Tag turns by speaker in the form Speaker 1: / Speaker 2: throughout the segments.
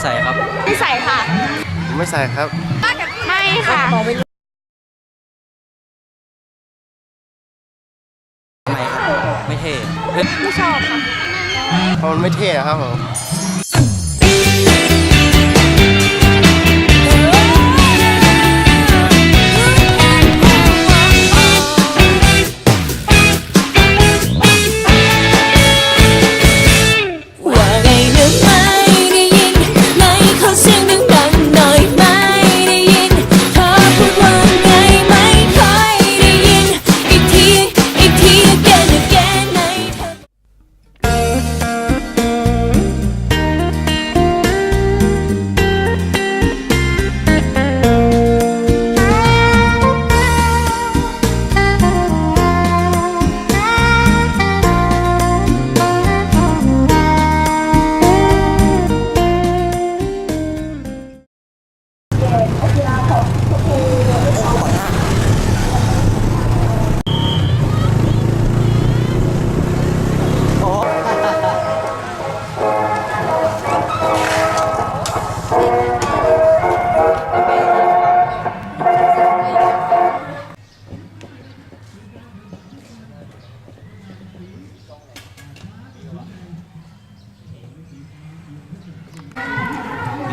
Speaker 1: ใส่ครับ ไ
Speaker 2: ม
Speaker 3: ่ใส่
Speaker 2: ค่ะ
Speaker 4: ผมไม่ใส่ครับ ไม่
Speaker 2: ค่ะ ไม
Speaker 1: ่ครับ ไม่เท่เฮ้ย
Speaker 2: ไม
Speaker 3: ่
Speaker 2: ชอบค่ะ
Speaker 4: เพราะมันไม่เท่ครับผม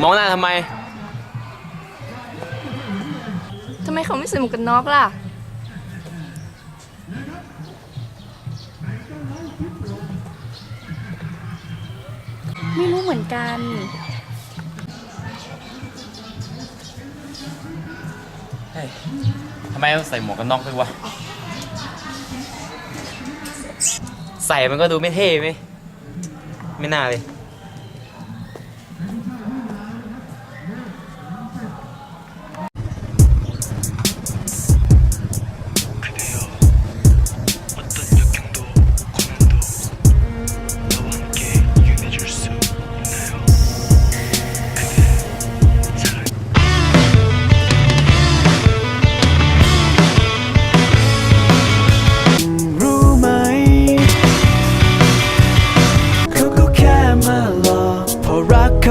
Speaker 5: มอ
Speaker 1: งหน้าทำไม
Speaker 3: ทำไมเขาไม่ใส่หมวกกันน็อกล่
Speaker 6: ะ
Speaker 5: ไม่รู้เหมือนกัน
Speaker 1: เฮ้ยทำไมต้องใส่หมวกกันน็อกด้วยวะ ใส่มันก็ดูไม่เท่ไหม ไม่น่าเลย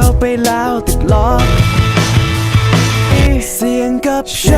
Speaker 7: เข้าไปแล้วติดล็อกเสียงกับฉัน